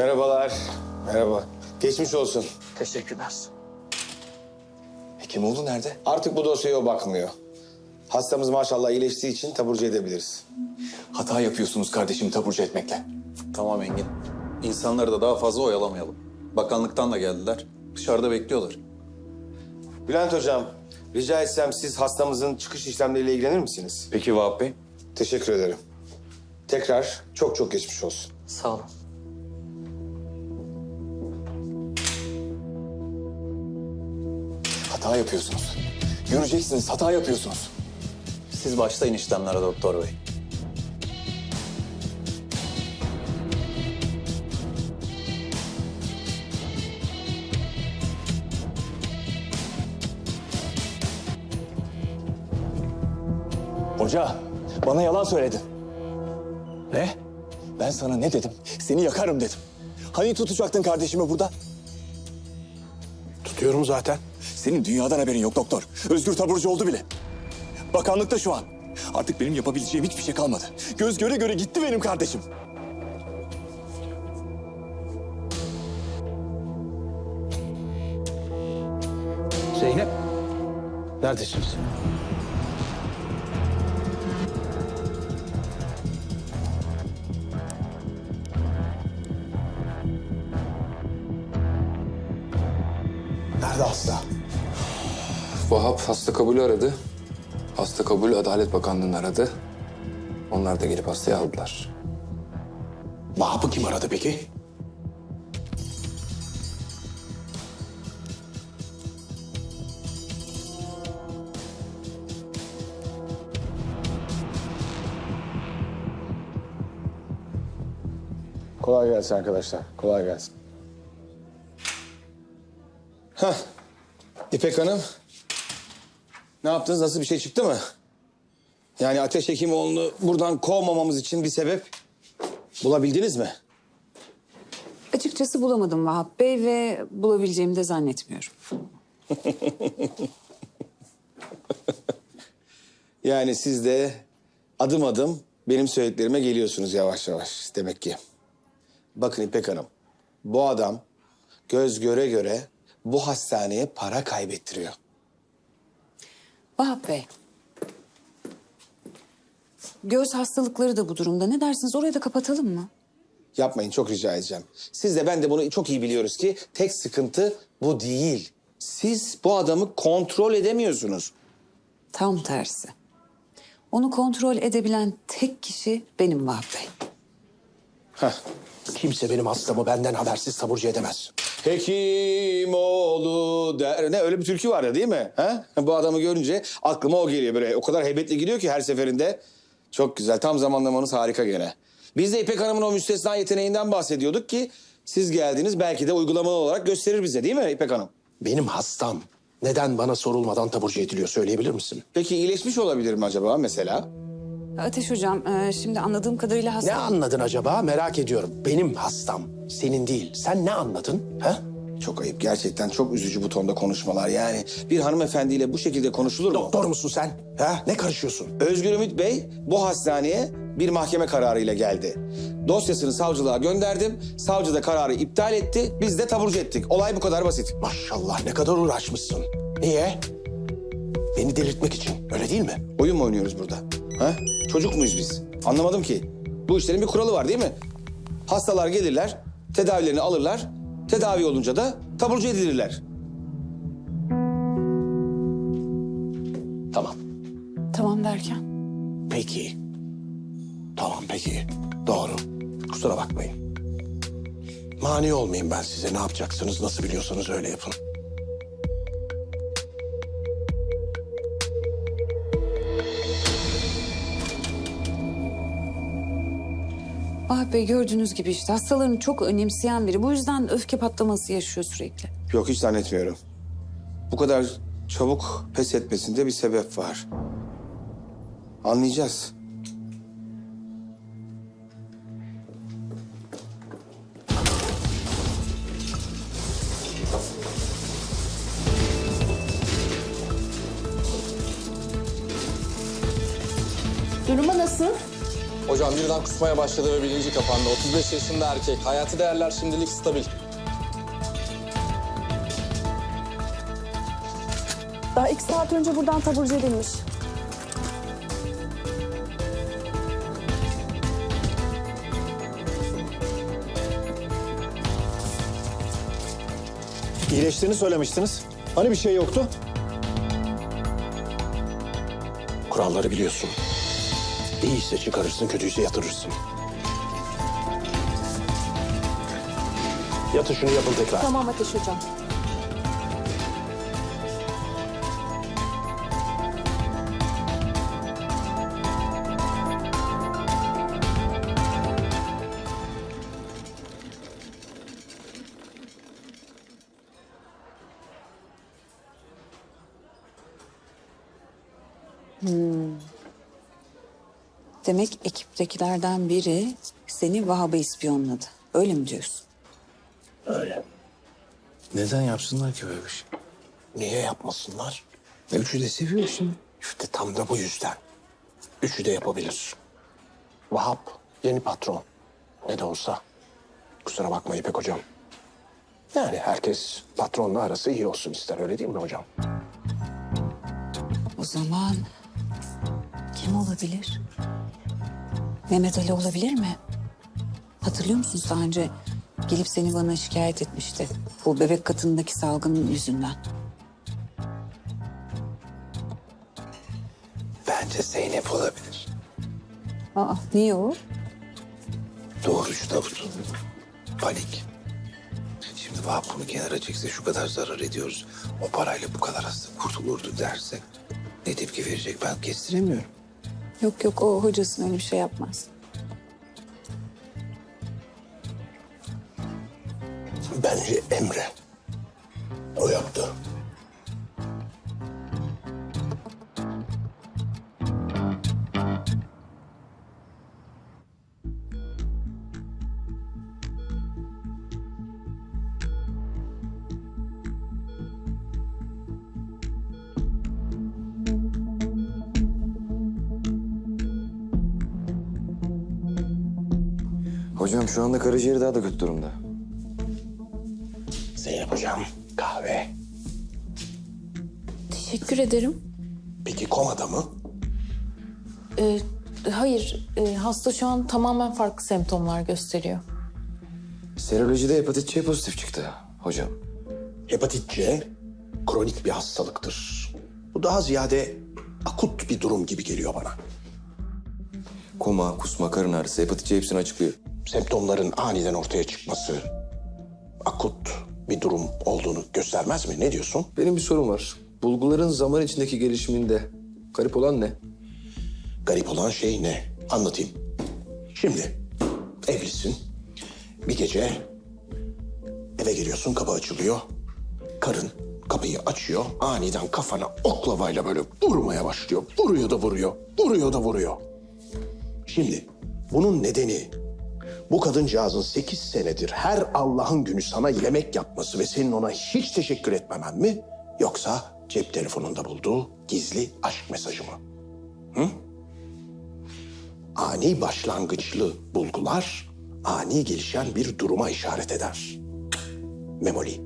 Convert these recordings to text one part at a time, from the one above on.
Merhabalar. Merhaba. Geçmiş olsun. Teşekkürler. Hekimoğlu nerede? Artık bu dosyaya o bakmıyor. Hastamız maşallah iyileştiği için taburcu edebiliriz. Hata yapıyorsunuz kardeşimi taburcu etmekle. Tamam Engin. İnsanları da daha fazla oyalamayalım. Bakanlıktan da geldiler. Dışarıda bekliyorlar. Bülent Hocam, rica etsem siz hastamızın çıkış işlemleriyle ilgilenir misiniz? Peki Vahap Bey? Teşekkür ederim. Tekrar çok çok geçmiş olsun. Sağ olun. Hata yapıyorsunuz. Göreceksiniz hata yapıyorsunuz. Siz başlayın işlemlere doktor bey. Hoca bana yalan söyledin. Ne? Ben sana ne dedim? Seni yakarım dedim. Hani tutacaktın kardeşimi burada? Tutuyorum zaten. Senin dünyadan haberin yok doktor. Özgür taburcu oldu bile. Bakanlıkta şu an. Artık benim yapabileceğim hiçbir şey kalmadı. Göz göre göre gitti benim kardeşim. Zeynep. Neredesiniz? Nerede hasta? Vahap hasta kabulü aradı. Hasta kabul Adalet Bakanlığı'nı aradı. Onlar da gelip hastayı aldılar. Vahap'ı kim aradı peki? Kolay gelsin arkadaşlar. Kolay gelsin. Hah. İpek Hanım. Ne yaptınız? Nasıl bir şey çıktı mı? Yani Ateş Hekimoğlu'nu buradan kovmamamız için bir sebep bulabildiniz mi? Açıkçası bulamadım Vahap Bey ve bulabileceğimi de zannetmiyorum. Yani siz de adım adım benim söylediklerime geliyorsunuz yavaş yavaş demek ki. Bakın İpek Hanım, bu adam göz göre göre bu hastaneye para kaybettiriyor. Vahap Bey. Göz hastalıkları da bu durumda. Ne dersiniz orayı da kapatalım mı? Yapmayın çok rica edeceğim. Siz de ben de bunu çok iyi biliyoruz ki tek sıkıntı bu değil. Siz bu adamı kontrol edemiyorsunuz. Tam tersi. Onu kontrol edebilen tek kişi benim Vahap Bey. Heh. Kimse benim hastamı benden habersiz taburcu edemez. Hekimoğlu der. Ne öyle bir türkü var ya değil mi? Ha? Bu adamı görünce aklıma o geliyor böyle. O kadar heybetli geliyor ki her seferinde. Çok güzel. Tam zamanlamanız harika gene. Biz de İpek Hanım'ın o müstesna yeteneğinden bahsediyorduk ki siz geldiniz belki de uygulamalı olarak gösterir bize değil mi İpek Hanım? Benim hastam neden bana sorulmadan taburcu ediliyor söyleyebilir misin? Peki iyileşmiş olabilir mi acaba mesela? Ateş Hocam, e, şimdi anladığım kadarıyla hasta... Ne anladın acaba merak ediyorum. Benim hastam senin değil. Sen ne anladın? Ha? Çok ayıp. Gerçekten çok üzücü bu tonda konuşmalar. Yani bir hanımefendiyle bu şekilde konuşulur mu? Doktor musun sen? Ha? Ne karışıyorsun? Özgür Ümit Bey bu hastaneye bir mahkeme kararıyla geldi. Dosyasını savcılığa gönderdim. Savcı da kararı iptal etti. Biz de taburcu ettik. Olay bu kadar basit. Maşallah ne kadar uğraşmışsın. Niye? Beni delirtmek için öyle değil mi? Oyun mu oynuyoruz burada? Ha? Çocuk muyuz biz? Anlamadım ki. Bu işlerin bir kuralı var değil mi? Hastalar gelirler, tedavilerini alırlar. Tedavi olunca da taburcu edilirler. Tamam. Tamam derken? Peki. Tamam peki. Doğru. Kusura bakmayın. Mani olmayayım ben size. Ne yapacaksınız, nasıl biliyorsanız öyle yapın. Vahap Bey gördüğünüz gibi işte hastalarını çok önemseyen biri. Bu yüzden öfke patlaması yaşıyor sürekli. Yok hiç zannetmiyorum. Bu kadar çabuk pes etmesinde bir sebep var. Anlayacağız. Durumu nasıl? Hocam birden kusmaya başladı ve bilinci kapandı. 35 yaşında erkek. Hayati değerler şimdilik stabil. Daha iki saat önce buradan taburcu edilmiş. İyileştiğini söylemiştiniz. Hani bir şey yoktu? Kuralları biliyorsun. İyiyse çıkarırsın, kötüyse yatırırsın. Yatı şunu yapın tekrar. Tamam Ateş Hocam. Demek ekiptekilerden biri seni Vahap'a ispiyonladı. Öyle mi diyorsun? Öyle. Neden yapsınlar ki böyle bir şey? Niye yapmasınlar? Üçü de seviyor şimdi. İşte tam da bu yüzden. Üçü de yapabilir. Vahap yeni patron. Ne de olsa. Kusura bakma İpek hocam. Yani herkes patronla arası iyi olsun ister öyle değil mi hocam? O zaman kim olabilir? Mehmet Ali olabilir mi? Hatırlıyor musunuz daha önce gelip seni bana şikayet etmişti. Bu bebek katındaki salgının yüzünden. Bence Zeynep olabilir. Aa, niye o? Doğrucu Davut. Panik. Şimdi Vahap bunu kenara çekse şu kadar zarar ediyoruz. O parayla bu kadar hasta kurtulurdu derse ne tepki verecek ben kestiremiyorum. Yok yok o hocasın öyle bir şey yapmaz. Bence Emre. O yaptı. Hocam şu anda karaciğeri daha da kötü durumda. Zeynep hocam kahve. Teşekkür ederim. Peki komada mı? Ee, hayır, e, hasta şu an tamamen farklı semptomlar gösteriyor. Serolojide hepatit C pozitif çıktı hocam. Hepatit C kronik bir hastalıktır. Bu daha ziyade akut bir durum gibi geliyor bana. Koma, kusma, karın ağrısı, hepatit C hepsini açıklıyor. Semptomların aniden ortaya çıkması akut bir durum olduğunu göstermez mi? Ne diyorsun? Benim bir sorum var. Bulguların zaman içindeki gelişiminde garip olan ne? Garip olan şey ne? Anlatayım. Şimdi evlisin. Bir gece eve geliyorsun kapı açılıyor. Karın kapıyı açıyor. Aniden kafana oklavayla böyle vurmaya başlıyor. Vuruyor da vuruyor. Vuruyor da vuruyor. Şimdi bunun nedeni bu kadıncağızın sekiz senedir her Allah'ın günü sana yemek yapması ve senin ona hiç teşekkür etmemen mi? Yoksa cep telefonunda bulduğu gizli aşk mesajı mı? ani başlangıçlı bulgular ani gelişen bir duruma işaret eder. Memoli.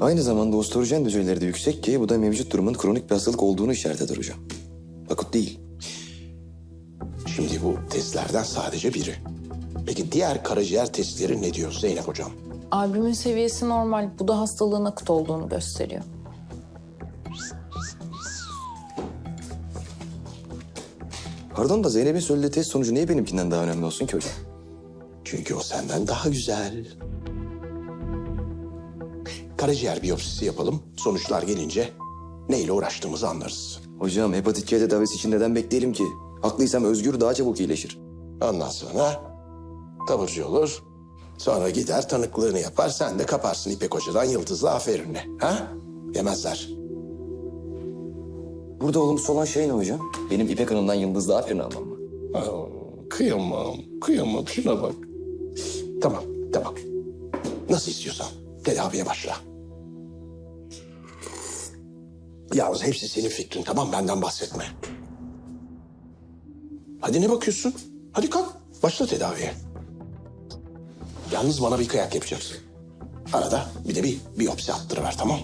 Aynı zamanda ostrojen düzeyleri de yüksek ki bu da mevcut durumun kronik bir hastalık olduğunu işaret eder hocam. Akut değil. Şimdi bu testlerden sadece biri. Peki diğer karaciğer testleri ne diyor Zeynep hocam? Albümün seviyesi normal. Bu da hastalığın akut olduğunu gösteriyor. Pardon da Zeynep'in söylediği test sonucu niye benimkinden daha önemli olsun ki hocam? Çünkü o senden daha güzel. Karaciğer biyopsisi yapalım. Sonuçlar gelince neyle uğraştığımızı anlarız. Hocam hepatit C tedavisi için neden bekleyelim ki? Haklıysam Özgür daha çabuk iyileşir. Ondan sonra taburcu olur. Sonra gider tanıklığını yapar. Sen de kaparsın İpek Hoca'dan yıldızlı aferinle. Ha? Yemezler. Burada olumsuz olan şey ne hocam? Benim İpek Hanım'dan yıldızlı aferin almam mı? Aa, kıyamam, kıyamam. Şuna bak. Tamam, tamam. Nasıl istiyorsan tedaviye başla. Yalnız hepsi senin fikrin tamam benden bahsetme. Hadi ne bakıyorsun? Hadi kalk, Başla tedaviye. Yalnız bana bir kıyak yapacaksın. Arada bir de bir biyopsi attırıver tamam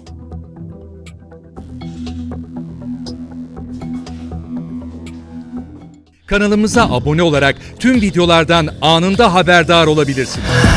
Kanalımıza abone olarak tüm videolardan anında haberdar olabilirsiniz.